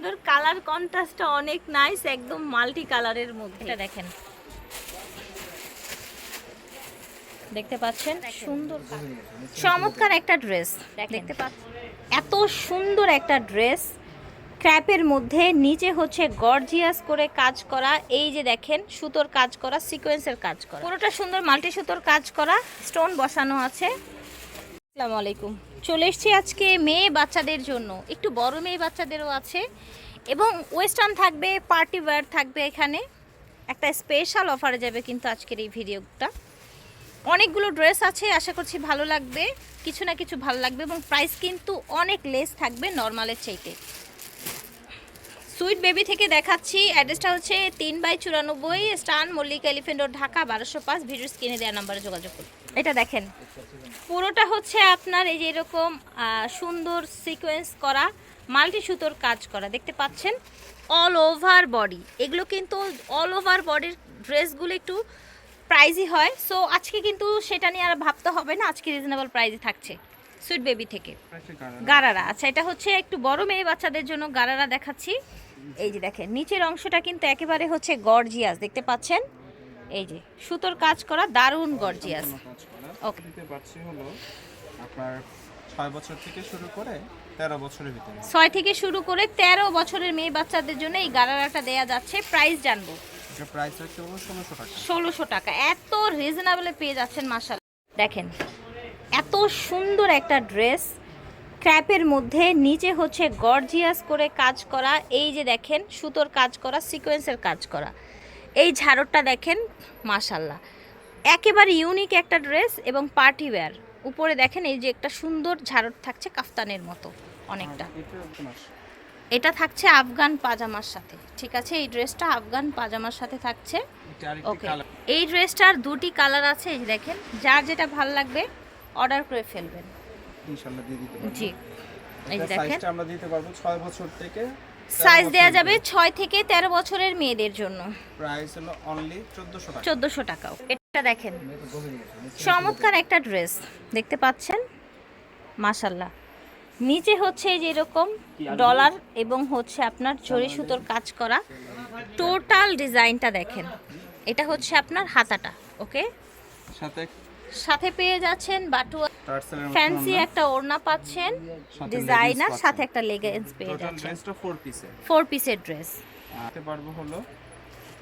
সুন্দর কালার কন্ট্রাস্টটা অনেক নাইস একদম মাল্টি কালারের মধ্যে। এটা দেখেন। দেখতে পাচ্ছেন? সুন্দর চমৎকার একটা ড্রেস দেখতে পাচ্ছেন? এত সুন্দর একটা ড্রেস ক্র্যাপের মধ্যে নিচে হচ্ছে গর্জিয়াস করে কাজ করা। এই যে দেখেন সুতোর কাজ করা সিকোয়েন্সের কাজ করা। পুরোটা সুন্দর মাল্টি সুতোর কাজ করা স্টোন বসানো আছে। আসসালামু আলাইকুম। চলে এসেছি আজকে মেয়ে বাচ্চাদের জন্য। একটু বড় মেয়ে বাচ্চাদেরও আছে। এবং ওয়েস্টার্ন থাকবে, পার্টি ওয়্যার থাকবে এখানে। একটা স্পেশাল অফারে যাবে কিন্তু আজকের এই ভিডিওটা। অনেকগুলো ড্রেস আছে, আশা করছি ভালো লাগবে। কিছু না কিছু ভালো লাগবে এবং প্রাইস কিন্তু অনেক লেস থাকবে নর্মালের চাইতে। সুইট বেবি থেকে দেখাচ্ছি। অ্যাড্রেসটা হচ্ছে তিন বাই চুরানব্বই স্টান মল্লিকা এলিফেন্ট ঢাকা, বারোশো পাঁচ। ভিডিও স্ক্রিনে দেওয়া নাম্বারে যোগাযোগ করুন। এটা দেখেন। পুরোটা হচ্ছে আপনার এই যে এরকম সুন্দর সিকোয়েন্স করা মাল্টি সুতোর কাজ করা। দেখতে পাচ্ছেন? অল ওভার বডি এগুলো কিন্তু অল ওভার বডির ড্রেসগুলো একটু প্রাইজই হয়। সো আজকে কিন্তু সেটা নিয়ে আর ভাবতে হবে না। আজকে রিজনেবল প্রাইজে থাকছে সুইট বেবি থেকে। গারারা। আচ্ছা এটা হচ্ছে একটু বড় মেয়ে বাচ্চাদের জন্য গারারা দেখাচ্ছি। এই যে দেখেন নিচের অংশটা কিন্তু একেবারে হচ্ছে গর্জিয়াস দেখতে পাচ্ছেন? এই যে সুতোর কাজ করা দারুণ গর্জিয়াস। ওকে দিতে পারছি হলো আপনার ছয় বছর থেকে শুরু করে তেরো বছরের ভিতরে। ছয় থেকে শুরু করে তেরো বছরের মেয়ে বাচ্চাদের জন্য এই গারারাটা দেয়া যাচ্ছে। প্রাইস জানব। এটা প্রাইস হচ্ছে হলো ষোলোশো টাকা। ষোলোশো টাকা। এত রিজনেবলে পেয়ে যাচ্ছেন মাসাল দেখেন এত সুন্দর একটা ড্রেস ক্র্যাপের মধ্যে নিচে হচ্ছে গর্জিয়াস করে কাজ করা। এই যে দেখেন সুতোর কাজ করা সিকোয়েন্সের কাজ করা। এই ঝাড়রটা দেখেন মাশাল্লাহ একেবারে ইউনিক একটা ড্রেস এবং পার্টি ওয়্যার উপরে দেখেন এই যে একটা সুন্দর ঝাড়ট থাকছে কাফতানের মতো অনেকটা। এটা থাকছে আফগান পাজামার সাথে ঠিক আছে? এই ড্রেসটা আফগান পাজামার সাথে থাকছে। ওকে এই ড্রেসটার দুটি কালার আছে এই দেখেন। যার যেটা ভালো লাগবে অর্ডার করে ফেলবেন। ইনশাআল্লাহ দিয়ে দিতে জি। এই দেখেন। আমরা দিতে পারব ছয় বছর থেকে সাইজ দেওয়া যাবে ছয় থেকে তেরো বছরের মেয়েদের জন্য। প্রাইস হলো অনলি চোদ্দোশো টাকা। টাকাও। এটা দেখেন চমৎকার একটা ড্রেস দেখতে পাচ্ছেন? মাশাল্লাহ নিচে হচ্ছে এই যে এরকম ডলার এবং হচ্ছে আপনার জরি সুতোর কাজ করা। টোটাল ডিজাইনটা দেখেন। এটা হচ্ছে আপনার হাতাটা ওকে সাথে সাথে পেয়ে যাচ্ছেন বাটুয়া ফ্যান্সি একটা ওড়না পাচ্ছেন ডিজাইনার সাথে একটা লেগেন্স পেয়ে যাচ্ছেন। ড্রেসটা ফোর পিসে ফোর পিসের ড্রেস দিতে পারব হলো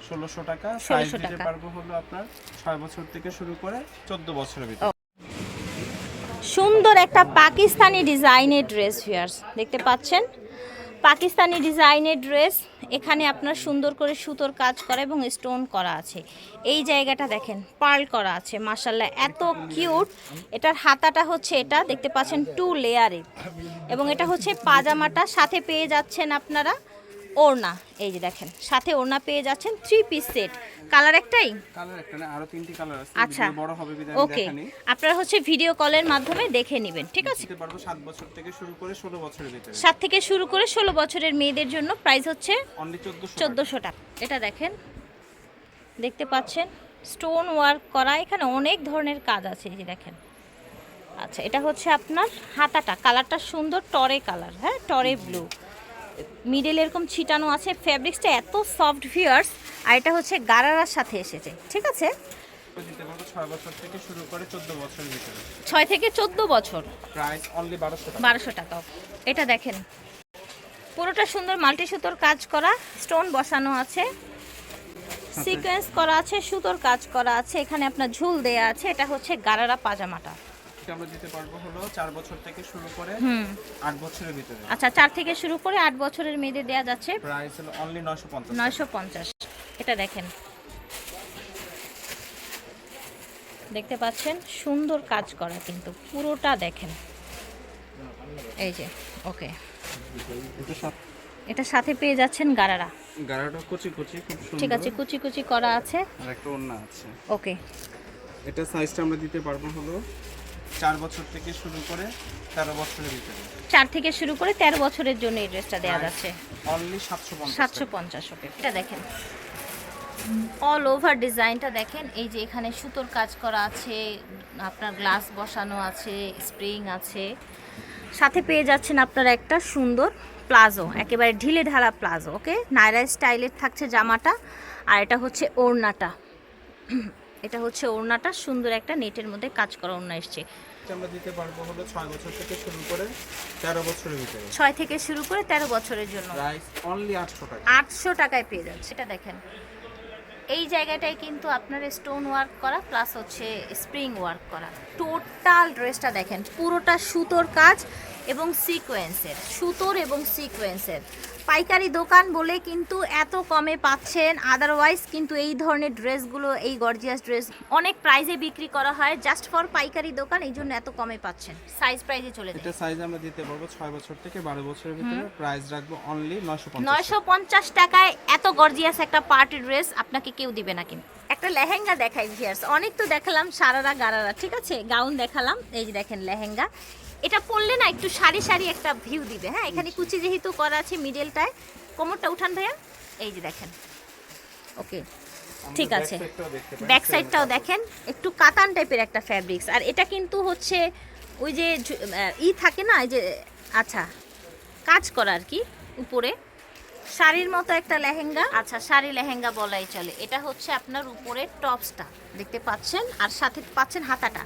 ষোলোশো টাকা 1600 সাইজ দিতে পারব হলো আপনার ছয় বছর থেকে শুরু করে চোদ্দ বছরের ভিতরে। সুন্দর একটা পাকিস্তানি ডিজাইনের ড্রেস ফিয়ার্স দেখতে পাচ্ছেন? পাকিস্তানি ডিজাইনের ড্রেস, এখানে আপনার সুন্দর করে সুতোর কাজ করা এবং স্টোন করা আছে। এই জায়গাটা দেখেন, পার্ল করা আছে মাসাল্লাহ এত কিউট। এটার হাতাটা হচ্ছে এটা, দেখতে পাচ্ছেন টু লেয়ারে এবং এটা হচ্ছে পাজামাটা, সাথে পেয়ে যাচ্ছেন আপনারা। ওড়না এই যে দেখেন সাথে ওড়না পেয়ে যাচ্ছেন থ্রি পিস সেট কালার একটাই? কালার একটা না আরও তিনটি কালার আছে আচ্ছা বড় হবে আমি ওকে আপনারা হচ্ছে ভিডিও কলের মাধ্যমে দেখে নেবেন ঠিক আছে? দিতে পারব সাত বছর থেকে শুরু করে ষোলো বছরের ভিতরে। সাত থেকে শুরু করে ষোলো বছরের মেয়েদের জন্য প্রাইস হচ্ছে অনলি চোদ্দোশো চোদ্দোশো টাকা। এটা দেখেন দেখতে পাচ্ছেন স্টোন ওয়ার্ক করা এখানে অনেক ধরনের কাজ আছে এই যে দেখেন। আচ্ছা এটা হচ্ছে আপনার হাতাটা কালারটা সুন্দর টরে কালার হ্যাঁ? টরে ব্লু মিডল এরকম ছিটানো আছে ফ্যাব্রিক্সটা এত সফট ভিয়ার্স আর এটা হচ্ছে গারারার সাথে এসেছে ঠিক আছে? ছয় থেকে চোদ্দ বছর বারোশো টাকা। এটা দেখেন পুরোটা সুন্দর মাল্টি সুতোর কাজ করা স্টোন বসানো আছে সিকোয়েন্স করা আছে সুতোর কাজ করা আছে এখানে আপনার ঝুল দেয়া আছে এটা হচ্ছে গারারা পাজামাটা। এটা আমরা দিতে পারব হলো চার বছর থেকে শুরু করে হুম। আট বছরের ভিতরে। আচ্ছা চার থেকে শুরু করে আট বছরের মেয়েদের দেয়া যাচ্ছে। প্রাইস হলো অনলি নয়শো পঞ্চাশ নয়শো পঞ্চাশ। এটা দেখেন। দেখতে পাচ্ছেন? সুন্দর কাজ করা কিন্তু। পুরোটা দেখেন। এই যে ওকে। এটা সাথে পেয়ে যাচ্ছেন গারারা। গাড়াটা কুচি কুচি খুব সুন্দর। ঠিক আছে কুচি কুচি করা আছে। আর একটা ওড়না আছে। ওকে। এটা সাইজটা আমরা দিতে পারব হলো চার বছর থেকে শুরু করে তেরো বছরের ভিতরে। চার থেকে শুরু করে তেরো বছরের জন্য এই ড্রেসটা দেওয়া যাচ্ছে। অনলি সাতশো সাতশো পঞ্চাশ ওকে। এটা দেখেন। অল ওভার ডিজাইনটা দেখেন। এই যে এখানে সুতোর কাজ করা আছে আপনার গ্লাস বসানো আছে স্প্রিং আছে। সাথে পেয়ে যাচ্ছেন আপনারা একটা সুন্দর প্লাজো একেবারে ঢিলে ঢালা প্লাজো ওকে? নাইরা স্টাইলের থাকছে জামাটা আর এটা হচ্ছে ওড়নাটা। এটা হচ্ছে ওড়নাটা সুন্দর একটা নেটের মধ্যে কাজ করা ওড়না এসছে। আমরা দিতে পারব হলো ছয় বছর থেকে শুরু করে তেরো বছরের ভিতরে। ছয় থেকে শুরু করে তেরো বছরের জন্য। প্রাইস অনলি আটশো টাকা। আটশো টাকায় পেয়ে যাচ্ছে এটা দেখেন। এই জায়গাটায় কিন্তু আপনার স্টোন ওয়ার্ক করা প্লাস হচ্ছে স্প্রিং ওয়ার্ক করা। টোটাল ড্রেসটা দেখেন পুরোটা সুতোর কাজ এবং সিকোয়েন্সের সুতোর এবং সিকোয়েন্সের পাইকারি দোকান বলে কিন্তু এত কমে পাচ্ছেন আদারওয়াইজ কিন্তু এই ধরনের ড্রেসগুলো এই গর্জিয়াস ড্রেস অনেক প্রাইজে বিক্রি করা হয় জাস্ট ফর পাইকারি দোকান এই জন্য এত কমে পাচ্ছেন। সাইজ প্রাইজে চলে যায়। এটা সাইজ আমরা দিতে পারব ছয় বছর থেকে বারো বছরের ভিতরে। প্রাইস রাখব অনলি নয়শো পঞ্চাশ নয়শো পঞ্চাশ টাকায় এত গর্জিয়াস একটা পার্টি ড্রেস আপনাকে কেউ দিবে না কিন্তু। একটা লেহেঙ্গা দেখাই ভিয়ার্স অনেক তো দেখালাম সারারা গারারা ঠিক আছে? গাউন দেখালাম এই যে দেখেন লেহেঙ্গা। এটা পরলে না একটু সারি সারি একটা ভিউ দিবে। হ্যাঁ এখানে কুচি যেহেতু করা আছে মিডলটায় কোমরটা উঠান ভাইয়া। এই যে দেখেন। ওকে ঠিক আছে। ব্যাক সাইডটাও দেখেন একটু কাতান টাইপের একটা ফ্যাব্রিক্স আর এটা কিন্তু হচ্ছে ওই যে ই থাকে না এই যে আচ্ছা কাজ করা আর কি উপরে। শাড়ির মতো একটা লেহেঙ্গা। আচ্ছা শাড়ি লেহেঙ্গা বলাই চলে। এটা হচ্ছে আপনার উপরে টপসটা দেখতে পাচ্ছেন? আর সাথে পাচ্ছেন হাতাটা।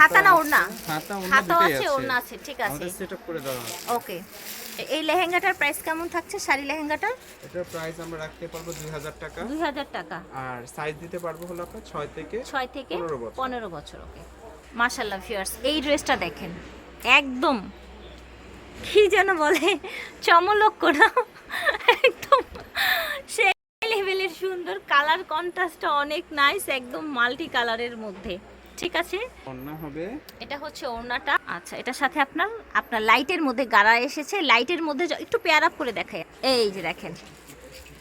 হাতা না ওড়না? হাতা ওড়না আছে। ওড়না আছে ঠিক আছে। আমাদের সেটআপ করে দেওয়া আছে। ওকে। এই লেহেঙ্গাটার প্রাইস কেমন থাকছে? শাড়ি লেহেঙ্গাটার? এটার প্রাইস আমরা রাখতে পারব দুই হাজার টাকা। দুই হাজার টাকা। আর সাইজ দিতে পারব হলো আপনার থেকে থেকে 15 বছর। ওকে। ভিউয়ার্স এই ড্রেসটা দেখেন। একদম কি যেন বলে চমলক্ষ না একদম সেই লেভেলের সুন্দর কালার কন্ট্রাস্টটা অনেক নাইস একদম মাল্টি কালারের মধ্যে। ঠিক আছে। অন্য হবে। এটা হচ্ছে ওড়নাটা। আচ্ছা এটার সাথে আপনার আপনার লাইটের মধ্যে গাড়া এসেছে লাইটের মধ্যে একটু পেয়ার আপ করে দেখায় এই যে দেখেন।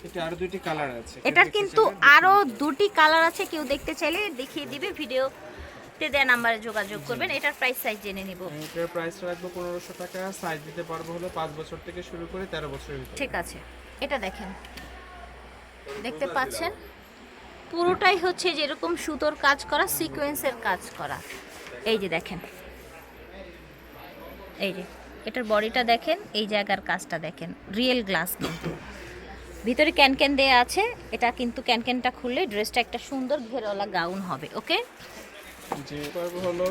এটা আরও দুইটি কালার আছে। এটার কিন্তু আরও দুটি কালার আছে কেউ দেখতে চাইলে দেখিয়ে দিবে ভিডিওতে দেওয়া নাম্বারে যোগাযোগ করবেন। এটার প্রাইস সাইজ জেনে নিব। এটার প্রাইস রাখব পনেরোশো টাকা। সাইজ দিতে পারব হলো পাঁচ বছর থেকে শুরু করে তেরো বছরের ভিতরে। ঠিক আছে। এটা দেখেন। দেখতে পাচ্ছেন? পুরোটাই হচ্ছে যেরকম সুতোর কাজ করা সিকোয়েন্সের কাজ করা। এই যে দেখেন। এই যে এটার বডিটা দেখেন এই জায়গার কাজটা দেখেন রিয়েল গ্লাস কিন্তু। ভিতরে ক্যানক্যান দেয়া আছে এটা কিন্তু ক্যানক্যানটা খুললে ড্রেসটা একটা সুন্দর ঘেরওয়ালা গাউন হবে ওকে যে হলো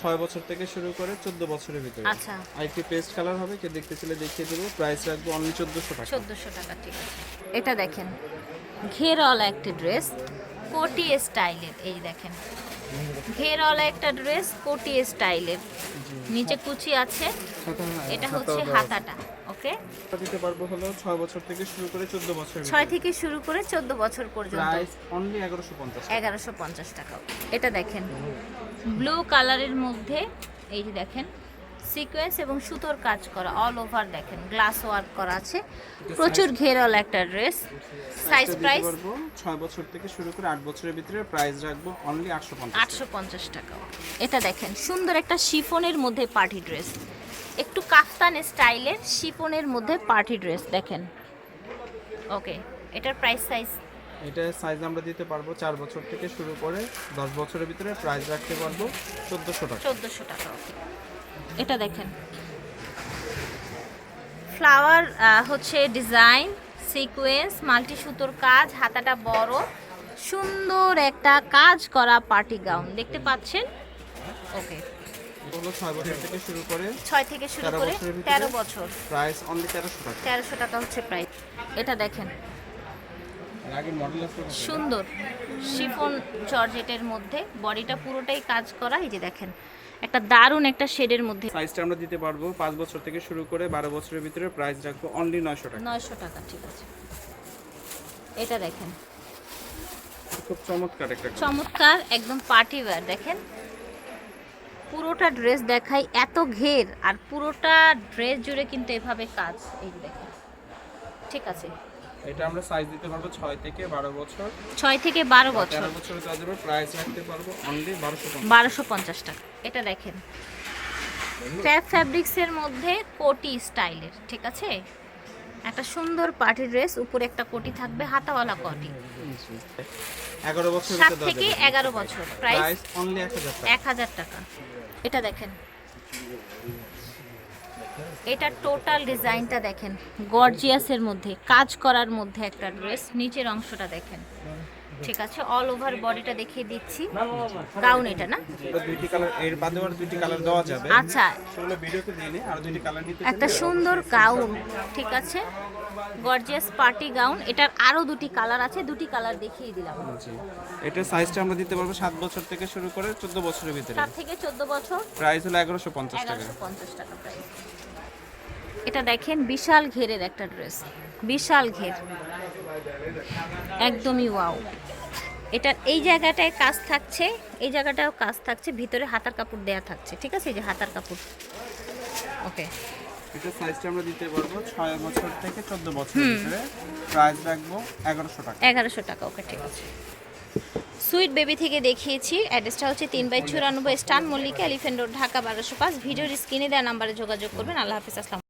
ছয় বছর থেকে শুরু করে চোদ্দ বছরের ভিতরে। আচ্ছা। আরেকটি পেস্ট কালার হবে কে দেখতে চাইলে দেখিয়ে দেবো। প্রাইস রাখব অনলি চোদ্দোশো টাকা। চোদ্দোশো টাকা ঠিক আছে। এটা দেখেন ঘেরওয়ালা একটা ড্রেস কোটি স্টাইলের এই দেখেন। ঘেরওয়ালা একটা ড্রেস কোটি স্টাইলের। নিচে কুচি আছে এটা হচ্ছে হাতাটা ওকে? দিতে পারব হলো ছয় বছর থেকে শুরু করে চোদ্দ বছরের ছয় থেকে শুরু করে চোদ্দ বছর পর্যন্ত। প্রাইস অনলি এগারোশো পঞ্চাশ এগারোশো পঞ্চাশ টাকা। এটা দেখেন ব্লু কালারের মধ্যে এই যে দেখেন সিকোয়েন্স এবং সুতোর কাজ করা অল ওভার দেখেন গ্লাস ওয়ার্ক করা আছে। প্রচুর ঘেরওয়ালা একটা ড্রেস সাইজ প্রাইস ছয় বছর থেকে শুরু করে আট বছরের ভিতরে প্রাইস রাখব অনলি আটশো আটশো পঞ্চাশ টাকা। এটা দেখেন সুন্দর একটা শিফনের মধ্যে পার্টি ড্রেস একটু কাফতান স্টাইলের শিফনের মধ্যে পার্টি ড্রেস দেখেন। ওকে এটার প্রাইস সাইজ এটা সাইজ আমরা দিতে পারব চার বছর থেকে শুরু করে দশ বছরের ভিতরে প্রাইস রাখতে পারব চোদ্দোশো টাকা। চোদ্দোশো টাকা okay. এটা দেখেন। ফ্লাওয়ার হচ্ছে ডিজাইন সিকোয়েন্স মাল্টি সুতোর কাজ হাতাটা বড় সুন্দর একটা কাজ করা পার্টি গাউন দেখতে পাচ্ছেন? ওকে ছয় থেকে শুরু করে থেকে শুরু করে তেরো বছর। প্রাইস অনলি টাকা। টাকা হচ্ছে প্রাইস এটা দেখেন। সুন্দর। শিফন জর্জেটের মধ্যে বডিটা পুরোটাই কাজ করা এই যে দেখেন। একটা দারুণ একটা শেডের মধ্যে। সাইজটা আমরা দিতে পারব পাঁচ বছর থেকে শুরু করে বারো বছরের ভিতরে প্রাইস রাখব অনলি নয়শো টাকা। নয়শো টাকা ঠিক আছে। এটা দেখেন। খুব চমৎকার একটা চমৎকার একদম পার্টি ওয়্যার দেখেন। পুরোটা ড্রেস দেখাই এত ঘের আর পুরোটা ড্রেস জুড়ে কিন্তু এভাবে কাজ এই দেখেন। ঠিক আছে। এটা আমরা সাইজ দিতে পারব ছয় থেকে বারো বছর। ছয় থেকে বারো বছর। তেরো বছরের কাজ হবে প্রাইস রাখতে পারব অনলি বারোশো বারোশো পঞ্চাশ টাকা। এটা দেখেন। ক্র্যাপ ফ্যাব্রিক্সের মধ্যে কোটি স্টাইলের ঠিক আছে? একটা সুন্দর পার্টি ড্রেস উপরে একটা কোটি থাকবে হাতাওয়ালা কোটি। এগারো বছর সাত থেকে এগারো বছর। প্রাইস অনলি এক হাজার টাকা। এক হাজার টাকা। এটা দেখেন। এটা টোটাল ডিজাইনটা দেখেন গর্জিয়াসের মধ্যে কাজ করার মধ্যে একটা ড্রেস নিচের অংশটা দেখেন। ঠিক আছে অল ওভার বডিটা দেখিয়ে দিচ্ছি। গাউন এটা না? দুইটি কালারের বাদেও আর দুইটি কালার দেওয়া যাবে। আচ্ছা। সেগুলো ভিডিওতে দিয়ে নিই আর দুইটি কালার নিতে একটা সুন্দর গাউন ঠিক আছে? গর্জিয়াস পার্টি গাউন এটার আরও দুটি কালার আছে দুটি কালার দেখিয়ে দিলাম। এটা সাইজটা আমরা দিতে পারব সাত বছর থেকে শুরু করে চোদ্দ বছরের ভিতরে। সাত থেকে চোদ্দ বছর? প্রাইস হলো এগারোশো পঞ্চাশ টাকা। এগারোশো পঞ্চাশ টাকা প্রাইস এটা দেখেন বিশাল ঘেরের একটা ড্রেস। বিশাল ঘের। একদমই ওয়াও। এটা এই জায়গাটায় কাজ থাকছে এই জায়গাটাও কাজ থাকছে ভিতরে হাতার কাপড় দেয়া থাকছে ঠিক আছে? এই যে হাতার কাপড়। ওকে এটা সাইজটা আমরা দিতে পারব ছয় বছর থেকে চোদ্দ বছরের ভিতরে। প্রাইস রাখব এগারোশো টাকা। এগারোশো টাকা ওকে ঠিক আছে। সুইট বেবি থেকে দেখিয়েছি অ্যাড্রেসটা হচ্ছে তিন বাই চুরানব্বই স্টান মল্লিকা এলিফেন্ট রোড ঢাকা বারোশো পাঁচ। ভিডিওর স্ক্রিনে দেওয়া নাম্বারে যোগাযোগ করবেন। আল্লাহ হাফিজ আসসালাম